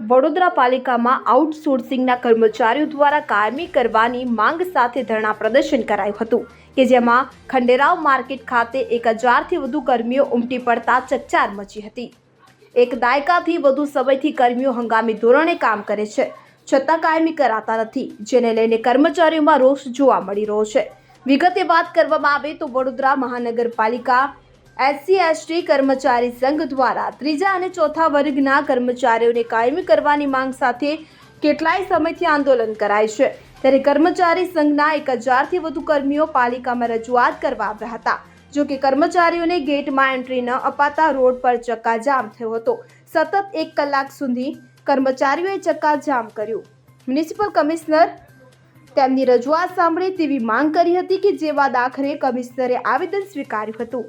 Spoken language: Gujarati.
વડોદરા પાલિકામાં આઉટસોર્સિંગના કર્મચારીઓ દ્વારા કાયમી કરવાની માંગ સાથે ધરણા પ્રદર્શન કરાયું હતું, કે જેમાં ખંડેરાવ માર્કેટ ખાતે એક હજારથી વધુ કર્મીઓ ઉમટી પડતા ચકચાર મચી હતી. એક દાયકાથી વધુ સમયથી કર્મીઓ હંગામી ધોરણે કામ કરે છે, છતાં કાયમી કરાતા નથી, જેને લઈને કર્મચારીઓમાં રોષ જોવા મળી રહ્યો છે. વિગતે વાત કરવામાં આવે તો વડોદરા મહાનગરપાલિકા એસસી, એસટી કર્મચારી સંઘ દ્વારા ત્રીજા અને ચોથા વર્ગના કર્મચારીઓને કાયમી કરવાની માંગ સાથે કેટલાય સમયથી આંદોલન કરાય છે. ત્યારે કર્મચારી સંઘના એક હજારથી વધુ કર્મીઓ પાલિકામાં રજૂઆત કરવા આવ્યા હતા. જો કે કર્મચારીઓને ગેટમાં એન્ટ્રી ન અપાતા રોડ પર ચક્કાજામ થયો હતો. સતત એક કલાક સુધી કર્મચારીઓએ ચક્કાજામ કર્યું. મ્યુનિસિપલ કમિશનર તેમની રજૂઆત સાંભળી તેવી માંગ કરી હતી કે જે બાદ આખરે કમિશનરે આવેદન સ્વીકાર્યું હતું.